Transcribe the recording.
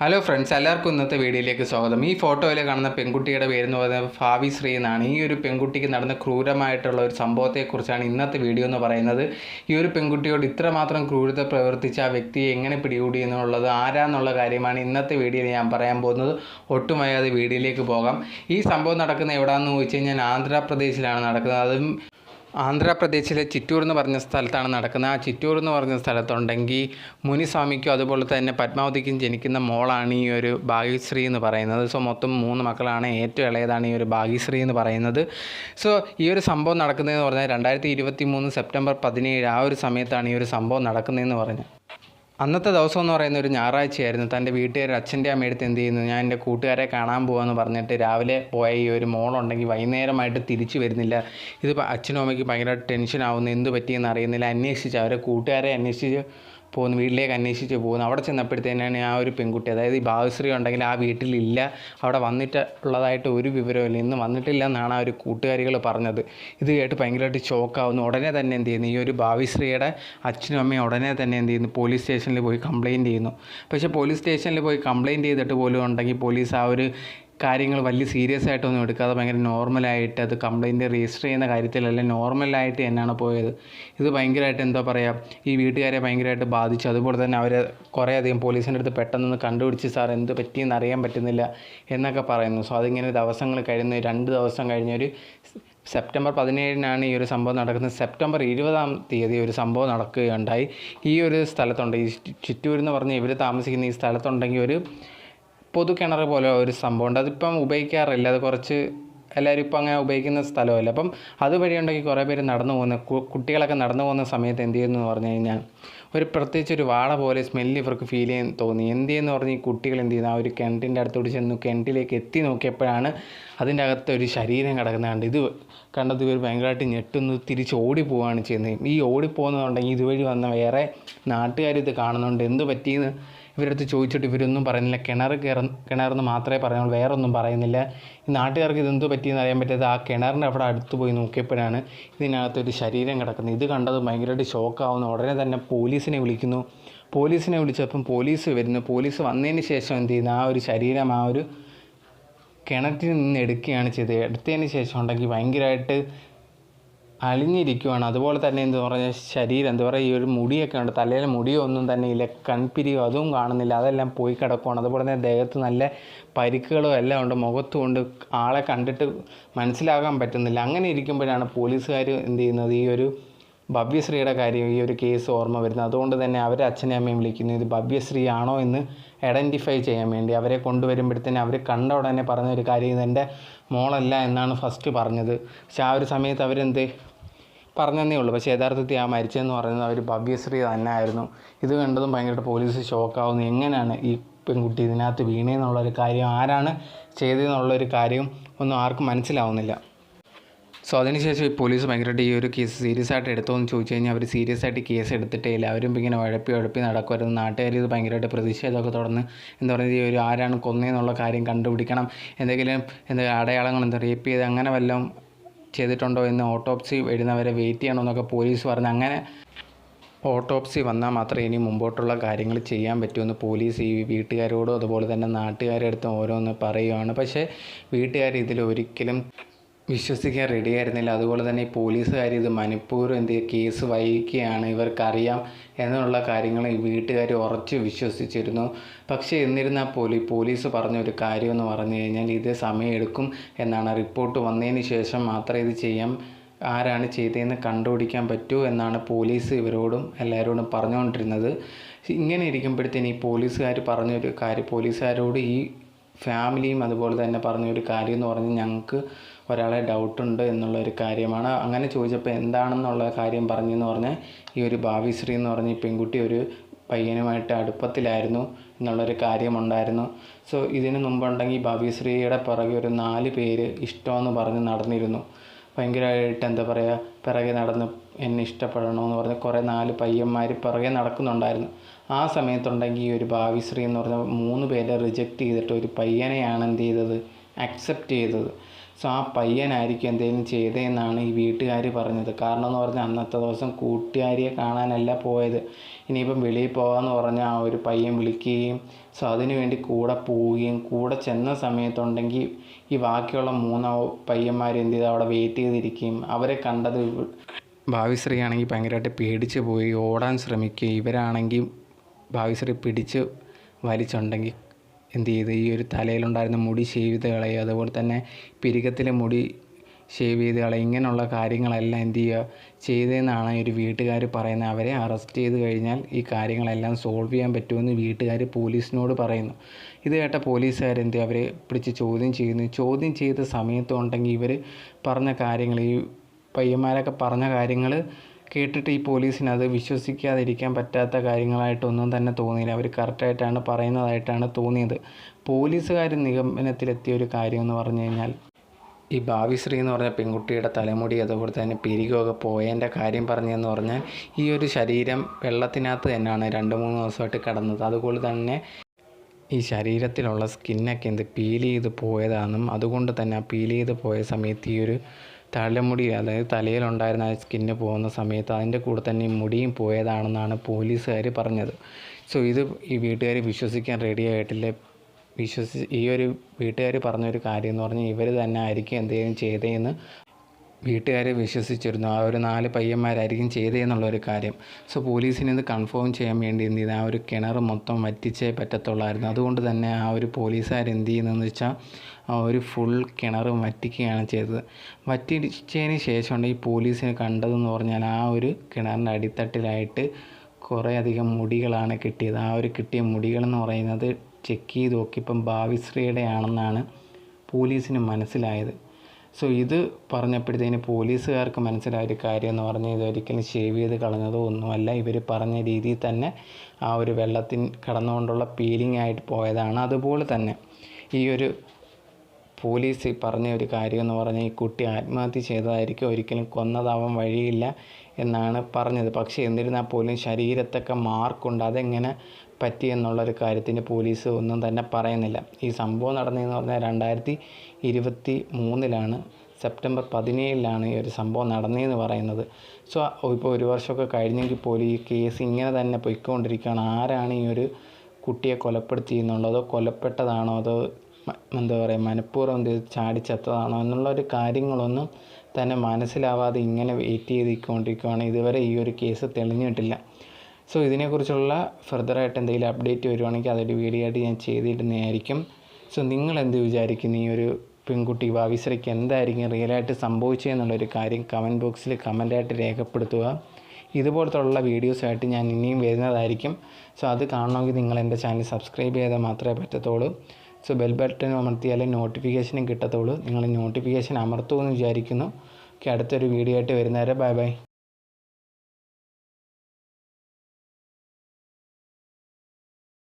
Hello friends എല്ലാവർക്കും ഇന്നത്തെ വീഡിയോയിലേക്ക് സ്വാഗതം. ഈ ഫോട്ടോയിൽ കാണുന്ന പെൺകുട്ടിയുടെ പേര് എന്ന് പറയുന്നത് ഭാവി ശ്രീ എന്നാണ്. ഈ ഒരു പെൺകുട്ടിക്ക് നടന്ന ക്രൂരമായിട്ടുള്ള ഒരു സംഭവത്തെക്കുറിച്ചാണ് ഇന്നത്തെ വീഡിയോ എന്ന് പറയുന്നത്. ഈ ഒരു പെൺകുട്ടിയോട് ഇത്രമാത്രം ക്രൂരത പ്രവർത്തിച്ച ആ വ്യക്തിയെ എങ്ങനെ പിടികൂടി എന്നുള്ളത് ആരാന്നുള്ള കാര്യമാണ് ഇന്നത്തെ വീഡിയോയിൽ ഞാൻ പറയാൻ പോകുന്നത്. ഒട്ടും വീഡിയോയിലേക്ക് പോകാം. ഈ സംഭവം നടക്കുന്ന എവിടെയാണെന്ന് ചോദിച്ചു കഴിഞ്ഞാൽ ആന്ധ്രാപ്രദേശിലാണ് നടക്കുന്നത്. അതും ആന്ധ്രാപ്രദേശിലെ ചിറ്റൂർ എന്ന് പറഞ്ഞ സ്ഥലത്താണ് നടക്കുന്നത്. ആ ചിറ്റൂർ എന്ന് പറഞ്ഞ സ്ഥലത്തുണ്ടെങ്കിൽ മുനിസ്വാമിക്കും അതുപോലെ തന്നെ പത്മാവതിക്കും ജനിക്കുന്ന മോളാണ് ഈ ഒരു ഭാഗ്യശ്രീ എന്ന് പറയുന്നത്. സോ മൊത്തം മൂന്ന് മക്കളാണ്. ഏറ്റവും ഇളയതാണ് ഈ ഒരു ഭാഗ്യശ്രീ എന്ന് പറയുന്നത്. സോ ഈ ഒരു സംഭവം നടക്കുന്നതെന്ന് പറഞ്ഞാൽ രണ്ടായിരത്തി സെപ്റ്റംബർ പതിനേഴ് ആ ഒരു സമയത്താണ് ഈ ഒരു സംഭവം നടക്കുന്നതെന്ന് പറഞ്ഞു അന്നത്തെ ദിവസം എന്ന് പറയുന്ന ഒരു ഞായറാഴ്ചയായിരുന്നു. തന്റെ വീട്ടുകാർ അച്ഛന്റെ അമ്മയെടുത്ത് എന്ത് ചെയ്യുന്നു? ഞാൻ എന്റെ കൂട്ടുകാരെ കാണാൻ പോകാമെന്ന് പറഞ്ഞിട്ട് രാവിലെ പോയ ഈ ഒരു മോളുണ്ടെങ്കിൽ വൈകുന്നേരമായിട്ട് തിരിച്ചു വരുന്നില്ല. ഇത് അച്ഛനും അമ്മയ്ക്ക് ഭയങ്കര ടെൻഷൻ ആവുന്നു എന്ത് പറ്റിയെന്ന് അറിയുന്നില്ല. അന്വേഷിച്ച് അവരെ കൂട്ടുകാരെ അന്വേഷിച്ച് പോകുന്നു വീട്ടിലേക്ക് അന്വേഷിച്ച് പോകുന്നു. അവിടെ ചെന്നപ്പോഴത്തേനാണ് ആ ഒരു പെൺകുട്ടി അതായത് ഈ ഭാവശ്രീ ഉണ്ടെങ്കിൽ ആ വീട്ടിലില്ല. അവിടെ വന്നിട്ട് ഉള്ളതായിട്ട് ഒരു വിവരമില്ല ഇന്ന് വന്നിട്ടില്ല എന്നാണ് ആ ഒരു കൂട്ടുകാരികൾ പറഞ്ഞത്. ഇത് കേട്ട് ഭയങ്കരമായിട്ട് ഷോക്കാവുന്നു ഉടനെ തന്നെ എന്ത് ചെയ്യുന്നു? ഈ ഒരു ഭാവിശ്രീയുടെ അച്ഛനും അമ്മയും ഉടനെ തന്നെ എന്ത് ചെയ്യുന്നു? പോലീസ് സ്റ്റേഷനിൽ പോയി കംപ്ലയിന്റ് ചെയ്യുന്നു. പക്ഷേ പോലീസ് സ്റ്റേഷനിൽ പോയി കംപ്ലയിന്റ് ചെയ്തിട്ട് പോലും ഉണ്ടെങ്കിൽ പോലീസ് ആ ഒരു കാര്യങ്ങൾ വലിയ സീരിയസ് ആയിട്ടൊന്നും എടുക്കാതെ ഭയങ്കര നോർമലായിട്ട് അത് കംപ്ലൈന്റ് രജിസ്റ്റർ ചെയ്യുന്ന കാര്യത്തിൽ അല്ലെങ്കിൽ നോർമലായിട്ട് തന്നെയാണ് പോയത്. ഇത് ഭയങ്കരമായിട്ട് എന്താ പറയുക ഈ വീട്ടുകാരെ ഭയങ്കരമായിട്ട് ബാധിച്ചു. അതുപോലെ തന്നെ അവരെ കുറേ അധികം പോലീസിന്റെ അടുത്ത് പെട്ടെന്ന് കണ്ടുപിടിച്ച് സാർ എന്ത് പറ്റിയെന്ന് അറിയാൻ പറ്റുന്നില്ല എന്നൊക്കെ പറയുന്നു. സോ അതിങ്ങനെ ദിവസങ്ങൾ കഴിഞ്ഞ് രണ്ട് ദിവസം കഴിഞ്ഞൊരു സെപ്റ്റംബർ പതിനേഴിനാണ് ഈ ഒരു സംഭവം നടക്കുന്നത്. സെപ്റ്റംബർ ഇരുപതാം തീയതി ഒരു സംഭവം നടക്കുകയുണ്ടായി. ഈ ഒരു സ്ഥലത്തുണ്ട്. ഈ ചിറ്റൂർ എന്ന് പറഞ്ഞ് ഇവർ താമസിക്കുന്ന ഈ സ്ഥലത്തുണ്ടെങ്കിൽ ഒരു പൊതു കിണർ പോലെ ഒരു സംഭവം ഉണ്ട് അതിപ്പം ഉപയോഗിക്കാറില്ല. അത് കുറച്ച് എല്ലാവരും ഇപ്പം അങ്ങനെ ഉപയോഗിക്കുന്ന സ്ഥലമല്ല. അപ്പം അതുവഴി ഉണ്ടെങ്കിൽ കുറേ പേര് നടന്നു പോകുന്ന കുട്ടികളൊക്കെ നടന്നു പോകുന്ന സമയത്ത് എന്ത് ചെയ്യുന്നു എന്ന് പറഞ്ഞു കഴിഞ്ഞാൽ ഒരു പ്രത്യേകിച്ച് ഒരു വാള പോലെ സ്മെല്ല് ഇവർക്ക് ഫീൽ ചെയ്യാൻ തോന്നി. എന്ത് ചെയ്യുന്നു പറഞ്ഞ് ഈ കുട്ടികൾ എന്ത് ചെയ്യുന്നു? ആ ഒരു കിണറ്റിന്റെ അടുത്തോട്ട് ചെന്നു കിണറ്റിലേക്ക് എത്തി നോക്കിയപ്പോഴാണ് അതിന്റെ അകത്ത് ഒരു ശരീരം കിടക്കുന്നത് കണ്ട്. ഇത് കണ്ടത് ഇവർ ഭയങ്കരമായിട്ട് ഞെട്ടുന്നു. തിരിച്ച് ഓടിപ്പോവുകയാണ് ചെയ്യുന്നത്. ഈ ഓടിപ്പോകുന്നതുണ്ടെങ്കിൽ ഇതുവഴി വന്ന വേറെ നാട്ടുകാർ ഇത് കാണുന്നുണ്ട്. എന്ത് പറ്റിയെന്ന് ഇവരടുത്ത് ചോദിച്ചിട്ട് ഇവരൊന്നും പറയുന്നില്ല. കിണർ കയറ കിണറെന്ന് മാത്രമേ പറയുള്ളൂ വേറെ ഒന്നും പറയുന്നില്ല. ഈ നാട്ടുകാർക്ക് ഇതെന്ത് പറ്റിയെന്ന് അറിയാൻ പറ്റാതെ ആ കിണറിന്റെ അവിടെ അടുത്ത് പോയി നോക്കിയപ്പോഴാണ് ഇതിനകത്തൊരു ശരീരം കിടക്കുന്നത്. ഇത് കണ്ടത് ഭയങ്കരമായിട്ട് ഷോക്കാവുന്നു ഉടനെ തന്നെ പോലീസിനെ വിളിക്കുന്നു. പോലീസിനെ വിളിച്ചപ്പം പോലീസ് വരുന്നു. പോലീസ് വന്നതിന് ശേഷം എന്ത് ചെയ്യുന്നു? ആ ഒരു ശരീരം ആ ഒരു കിണറ്റിൽ നിന്ന് എടുക്കുകയാണ് ചെയ്തത്. എടുത്തതിന് ശേഷം ഉണ്ടെങ്കിൽ ഭയങ്കരമായിട്ട് അലിഞ്ഞിരിക്കുവാണ്. അതുപോലെ തന്നെ എന്താ പറഞ്ഞാൽ ശരീരം എന്താ പറയുക ഈ ഒരു മുടിയൊക്കെ ഉണ്ട്. തലയിൽ മുടിയോ ഒന്നും തന്നെ ഇല്ല. കൺപിരിയോ അതും കാണുന്നില്ല. അതെല്ലാം പോയി കിടക്കുവാണ്. അതുപോലെ തന്നെ ദേഹത്ത് നല്ല പരിക്കുകളും എല്ലാം ഉണ്ട്. മുഖത്തും ഉണ്ട്. ആളെ കണ്ടിട്ട് മനസ്സിലാകാൻ പറ്റുന്നില്ല. അങ്ങനെ ഇരിക്കുമ്പോഴാണ് പോലീസുകാർ എന്ത് ചെയ്യുന്നത്? ഈ ഒരു ഭവ്യശ്രീയുടെ കാര്യം ഈ ഒരു കേസ് ഓർമ്മ വരുന്നത്. അതുകൊണ്ട് തന്നെ അവരെ അച്ഛനെയും അമ്മയും വിളിക്കുന്നു. ഇത് ഭവ്യശ്രീ ആണോ എന്ന് ഐഡന്റിഫൈ ചെയ്യാൻ വേണ്ടി അവരെ കൊണ്ടുവരുമ്പോഴത്തേന് അവർ കണ്ട ഉടനെ പറഞ്ഞ ഒരു കാര്യം ഇത് എന്റെ മോളല്ല എന്നാണ് ഫസ്റ്റ് പറഞ്ഞത്. പക്ഷെ ആ ഒരു സമയത്ത് അവരെന്ത് പറഞ്ഞതേ ഉള്ളൂ. പക്ഷേ യഥാർത്ഥത്തിൽ ആ മരിച്ചതെന്ന് പറയുന്നത് അവർ ഭവ്യശ്രീ തന്നെ ആയിരുന്നു. ഇത് കണ്ടതും ഭയങ്കരമായിട്ട് പോലീസ് ഷോക്കാവുന്നു എങ്ങനെയാണ് ഈ പെൺകുട്ടി ഇതിനകത്ത് വീണേന്നുള്ളൊരു കാര്യം ആരാണ് ചെയ്തതെന്നുള്ളൊരു കാര്യം ഒന്നും ആർക്കും മനസ്സിലാവുന്നില്ല. സോ അതിനുശേഷം ഈ പോലീസ് ഭയങ്കരമായിട്ട് ഈ ഒരു കേസ് സീരിയസ് ആയിട്ട് എടുത്തോ എന്ന് ചോദിച്ചു കഴിഞ്ഞാൽ അവർ സീരിയസ് ആയിട്ട് കേസ് എടുത്തിട്ടേ അവരും ഇങ്ങനെ ഉഴപ്പി ഉഴപ്പി നടക്കുമായിരുന്നു നാട്ടുകാർ ഇത് ഭയങ്കരമായിട്ട് പ്രതിഷേധമൊക്കെ തുടർന്ന് എന്താ പറയുക ഈ ഒരു ആരാണ് കൊന്നതെന്നുള്ള കാര്യം കണ്ടുപിടിക്കണം. എന്തെങ്കിലും എന്താ അടയാളങ്ങൾ എന്താ റേപ്പ് ചെയ്ത് അങ്ങനെ വല്ലതും ചെയ്തിട്ടുണ്ടോ എന്ന് ഓട്ടോപ്സി വരുന്നവരെ വെയിറ്റ് ചെയ്യണമെന്നൊക്കെ പോലീസ് പറഞ്ഞ് അങ്ങനെ ഓട്ടോപ്സി വന്നാൽ മാത്രമേ ഇനി മുമ്പോട്ടുള്ള കാര്യങ്ങൾ ചെയ്യാൻ പറ്റുമെന്ന് പോലീസ് ഈ വീട്ടുകാരോടും അതുപോലെ തന്നെ നാട്ടുകാരുടെ അടുത്തും ഓരോന്ന് പറയുവാണ്. പക്ഷേ വീട്ടുകാർ ഇതിൽ ഒരിക്കലും വിശ്വസിക്കാൻ റെഡിയായിരുന്നില്ല അതുപോലെ തന്നെ ഈ പോലീസുകാർ ഇത് മനഃപൂർവം എന്ത് കേസ് വൈകിക്കുകയാണ് ഇവർക്കറിയാം എന്നുള്ള കാര്യങ്ങൾ ഈ വീട്ടുകാർ ഉറച്ച് വിശ്വസിച്ചിരുന്നു. പക്ഷേ എന്നിരുന്നാൽ പോലും പോലീസ് പറഞ്ഞ ഒരു കാര്യം എന്ന് പറഞ്ഞു കഴിഞ്ഞാൽ ഇത് സമയമെടുക്കും എന്നാണ് റിപ്പോർട്ട് വന്നതിന് ശേഷം മാത്രമേ ഇത് ചെയ്യാം. ആരാണ് ചെയ്തതെന്ന് കണ്ടുപിടിക്കാൻ പറ്റൂ എന്നാണ് പോലീസ് ഇവരോടും എല്ലാവരോടും പറഞ്ഞുകൊണ്ടിരുന്നത്. ഇങ്ങനെ ഇരിക്കുമ്പോഴത്തേന് ഈ പോലീസുകാർ പറഞ്ഞൊരു കാര്യം പോലീസുകാരോട് ഈ ഫാമിലിയും അതുപോലെ തന്നെ പറഞ്ഞൊരു കാര്യം എന്ന് പറഞ്ഞാൽ ഞങ്ങൾക്ക് ഒരാളെ ഡൗട്ടുണ്ട് എന്നുള്ള ഒരു കാര്യമാണ്. അങ്ങനെ ചോദിച്ചപ്പോൾ എന്താണെന്നുള്ള കാര്യം പറഞ്ഞെന്ന് പറഞ്ഞാൽ ഈ ഒരു ഭാവിശ്രീ എന്ന് പറഞ്ഞ ഈ പെൺകുട്ടി ഒരു പയ്യനുമായിട്ട് അടുപ്പത്തിലായിരുന്നു എന്നുള്ളൊരു കാര്യമുണ്ടായിരുന്നു. സോ ഇതിന് മുമ്പുണ്ടെങ്കിൽ ഭാവിശ്രീയുടെ പുറകെ ഒരു നാല് പേര് ഇഷ്ടമെന്ന് പറഞ്ഞ് നടന്നിരുന്നു. ഭയങ്കരമായിട്ട് എന്താ പറയുക പിറകെ നടന്ന് എന്നെ ഇഷ്ടപ്പെടണമെന്ന് പറഞ്ഞ് കുറേ നാല് പയ്യന്മാർ പിറകെ നടക്കുന്നുണ്ടായിരുന്നു. ആ സമയത്തുണ്ടെങ്കിൽ ഈ ഒരു ഭാവിശ്രീ എന്ന് പറഞ്ഞ മൂന്ന് പേരെ റിജക്റ്റ് ചെയ്തിട്ട് ഒരു പയ്യനെയാണ് എന്ത് ചെയ്തത് അക്സെപ്റ്റ് ചെയ്തത്. സോ ആ പയ്യനായിരിക്കും എന്തെങ്കിലും ചെയ്തതെന്നാണ് ഈ വീട്ടുകാർ പറഞ്ഞത്. കാരണം എന്ന് പറഞ്ഞാൽ അന്നത്തെ ദിവസം കൂട്ടുകാരിയെ കാണാനല്ല പോയത്. ഇനിയിപ്പം വെളിയിൽ പോകാമെന്ന് പറഞ്ഞാൽ ആ ഒരു പയ്യൻ വിളിക്കുകയും സോ അതിനു വേണ്ടി കൂടെ പോവുകയും കൂടെ ചെന്ന സമയത്തുണ്ടെങ്കിൽ ഈ ബാക്കിയുള്ള മൂന്നോ പയ്യന്മാർ എന്ത് ചെയ്ത്? അവിടെ വെയിറ്റ് ചെയ്തിരിക്കുകയും അവരെ കണ്ടത് ഭാവിശ്രീ ആണെങ്കിൽ ഭയങ്കരമായിട്ട് പേടിച്ച് പോയി ഓടാൻ ശ്രമിക്കുകയും ഇവരാണെങ്കിൽ ഭാവിശ്രീ പിടിച്ച് വലിച്ചുണ്ടെങ്കിൽ എന്ത് ചെയ്ത്? ഈ ഒരു തലയിലുണ്ടായിരുന്ന മുടി ഷേവ് ചെയ്ത് കളയുക അതുപോലെ തന്നെ പിരികത്തിലെ മുടി ഷേവ് ചെയ്ത് കളയുക ഇങ്ങനെയുള്ള കാര്യങ്ങളെല്ലാം എന്ത് ചെയ്യുക? ചെയ്തതെന്നാണ് ഒരു വീട്ടുകാർ പറയുന്നത്. അവരെ അറസ്റ്റ് ചെയ്ത് കഴിഞ്ഞാൽ ഈ കാര്യങ്ങളെല്ലാം സോൾവ് ചെയ്യാൻ പറ്റുമെന്ന് വീട്ടുകാർ പോലീസിനോട് പറയുന്നു. ഇത് കേട്ട പോലീസുകാർ എന്ത് അവരെ പിടിച്ച് ചോദ്യം ചെയ്യുന്നു. ചോദ്യം ചെയ്ത സമയത്തുണ്ടെങ്കിൽ ഇവർ പറഞ്ഞ കാര്യങ്ങൾ ഈ പയ്യന്മാരൊക്കെ പറഞ്ഞ കാര്യങ്ങൾ കേട്ടിട്ട് ഈ പോലീസിന് അത് വിശ്വസിക്കാതിരിക്കാൻ പറ്റാത്ത കാര്യങ്ങളായിട്ടൊന്നും തന്നെ തോന്നിയില്ല. അവർ കറക്റ്റായിട്ടാണ് പറയുന്നതായിട്ടാണ് തോന്നിയത്. പോലീസുകാർ നിഗമനത്തിലെത്തിയ ഒരു കാര്യം എന്ന് പറഞ്ഞു കഴിഞ്ഞാൽ ഈ ഭാവിശ്രീ എന്ന് പറഞ്ഞ പെൺകുട്ടിയുടെ തലമുടി അതുപോലെ തന്നെ പെരികൊക്കെ പോയതിന്റെ കാര്യം പറഞ്ഞതെന്ന് പറഞ്ഞാൽ ഈ ഒരു ശരീരം വെള്ളത്തിനകത്ത് തന്നെയാണ് രണ്ട് മൂന്ന് ദിവസമായിട്ട് കിടന്നത്. അതുപോലെ തന്നെ ഈ ശരീരത്തിലുള്ള സ്കിന്നൊക്കെ എന്ത് പീൽ ചെയ്ത് പോയതാണെന്നും അതുകൊണ്ട് തന്നെ ആ പീൽ ചെയ്ത് പോയ സമയത്ത് ഈ ഒരു തലമുടി അതായത് തലയിലുണ്ടായിരുന്ന ആ സ്കിന്ന് പോകുന്ന സമയത്ത് അതിന്റെ കൂടെ തന്നെ മുടിയും പോയതാണെന്നാണ് പോലീസുകാർ പറഞ്ഞത്. സോ ഇത് ഈ വീട്ടുകാർ വിശ്വസിക്കാൻ റെഡി ആയിട്ടില്ല. വിശ്വസി ഈ ഒരു വീട്ടുകാർ പറഞ്ഞൊരു കാര്യം എന്ന് പറഞ്ഞാൽ ഇവർ തന്നെ ആയിരിക്കും എന്തെങ്കിലും ചെയ്തതെന്ന് വീട്ടുകാരെ വിശ്വസിച്ചിരുന്നു. ആ ഒരു നാല് പയ്യന്മാരായിരിക്കും ചെയ്തതെന്നുള്ളൊരു കാര്യം. സോ പോലീസിന് ഇത് കൺഫേം ചെയ്യാൻ വേണ്ടി എന്ത് ചെയ്തു ആ ഒരു കിണർ മൊത്തം വറ്റിച്ചേ പറ്റത്തുള്ളായിരുന്നു. അതുകൊണ്ട് തന്നെ ആ ഒരു പോലീസുകാർ എന്ത് ചെയ്യുന്നതെന്ന് വെച്ചാൽ ആ ഒരു ഫുൾ കിണർ വറ്റിക്കുകയാണ് ചെയ്തത്. വറ്റിച്ചതിന് ശേഷമാണ് ഈ പോലീസിന് കണ്ടതെന്ന് പറഞ്ഞാൽ ആ ഒരു കിണറിന്റെ അടിത്തട്ടിലായിട്ട് കുറേ അധികം മുടികളാണ് കിട്ടിയത്. ആ ഒരു കിട്ടിയ മുടികളെന്ന് പറയുന്നത് ചെക്ക് ചെയ്ത് നോക്കിയപ്പം ഭാവിശ്രീയുടെ ആണെന്നാണ് പോലീസിന് മനസ്സിലായത്. സോ ഇത് പറഞ്ഞപ്പോഴത്തേന് പോലീസുകാർക്ക് മനസ്സിലായ ഒരു കാര്യം എന്ന് പറഞ്ഞാൽ ഇതൊരിക്കലും ഷേവ് ചെയ്ത് കളഞ്ഞതോ ഒന്നുമല്ല. ഇവർ പറഞ്ഞ രീതിയിൽ തന്നെ ആ ഒരു വെള്ളത്തിൽ കടന്നുകൊണ്ടുള്ള പീലിംഗ് ആയിട്ട് പോയതാണ്. അതുപോലെ തന്നെ ഈ ഒരു പോലീസ് പറഞ്ഞ ഒരു കാര്യം എന്ന് പറഞ്ഞാൽ ഈ കുട്ടി ആത്മഹത്യ ചെയ്തതായിരിക്കും ഒരിക്കലും കൊന്നതാവാൻ വഴിയില്ല എന്നാണ് പറഞ്ഞത്. പക്ഷേ എന്നിരുന്നാൽ പോലും ശരീരത്തൊക്കെ മാർക്കുണ്ട്. അതെങ്ങനെ പറ്റി എന്നുള്ളൊരു കാര്യത്തിന് പോലീസ് ഒന്നും തന്നെ പറയുന്നില്ല. ഈ സംഭവം നടന്നതെന്ന് പറഞ്ഞാൽ രണ്ടായിരത്തി ഇരുപത്തി മൂന്നിലാണ് സെപ്റ്റംബർ പതിനേഴിലാണ് ഈ ഒരു സംഭവം നടന്നതെന്ന് പറയുന്നത്. സോ ഇപ്പോൾ ഒരു വർഷമൊക്കെ കഴിഞ്ഞെങ്കിൽ പോലും ഈ കേസ് ഇങ്ങനെ തന്നെ പൊയ്ക്കൊണ്ടിരിക്കുകയാണ്. ആരാണ് ഈ ഒരു കുട്ടിയെ കൊലപ്പെടുത്തിയെന്നുള്ളതോ കൊലപ്പെട്ടതാണോ അതോ എന്താ പറയുക മനഃപൂർവം എന്ത് ചാടിച്ചത്തതാണോ എന്നുള്ള ഒരു കാര്യങ്ങളൊന്നും തന്നെ മനസ്സിലാവാതെ ഇങ്ങനെ വെയിറ്റ് ചെയ്തിക്കൊണ്ടിരിക്കുകയാണ് ഇതുവരെ ഈ ഒരു കേസ് തെളിഞ്ഞിട്ടില്ല. സോ ഇതിനെക്കുറിച്ചുള്ള ഫെർദറായിട്ട് എന്തെങ്കിലും അപ്ഡേറ്റ് വരുവാണെങ്കിൽ അതൊരു വീഡിയോ ആയിട്ട് ഞാൻ ചെയ്തിടുന്നതായിരിക്കും. സോ നിങ്ങൾ എന്ത് വിചാരിക്കുന്നു? ഈ ഒരു പെൺകുട്ടി ഭാവിശ്രീക്ക് എന്തായിരിക്കും റിയലായിട്ട് സംഭവിച്ചതെന്നുള്ളൊരു കാര്യം കമന്റ് ബോക്സിൽ കമന്റായിട്ട് രേഖപ്പെടുത്തുക. ഇതുപോലത്തുള്ള വീഡിയോസായിട്ട് ഞാൻ ഇനിയും വരുന്നതായിരിക്കും. സോ അത് കാണണമെങ്കിൽ നിങ്ങൾ എന്റെ ചാനൽ സബ്സ്ക്രൈബ് ചെയ്താൽ മാത്രമേ പറ്റത്തുള്ളൂ. സോ ബെൽ ബട്ടൺ അമർത്തിയാലേ നോട്ടിഫിക്കേഷനും കിട്ടത്തുള്ളൂ. നിങ്ങൾ നോട്ടിഫിക്കേഷൻ അമർത്തുമെന്ന് വിചാരിക്കുന്നു. ഓക്കെ അടുത്തൊരു വീഡിയോ ആയിട്ട് വരുന്നവരെ ബൈ ബൈ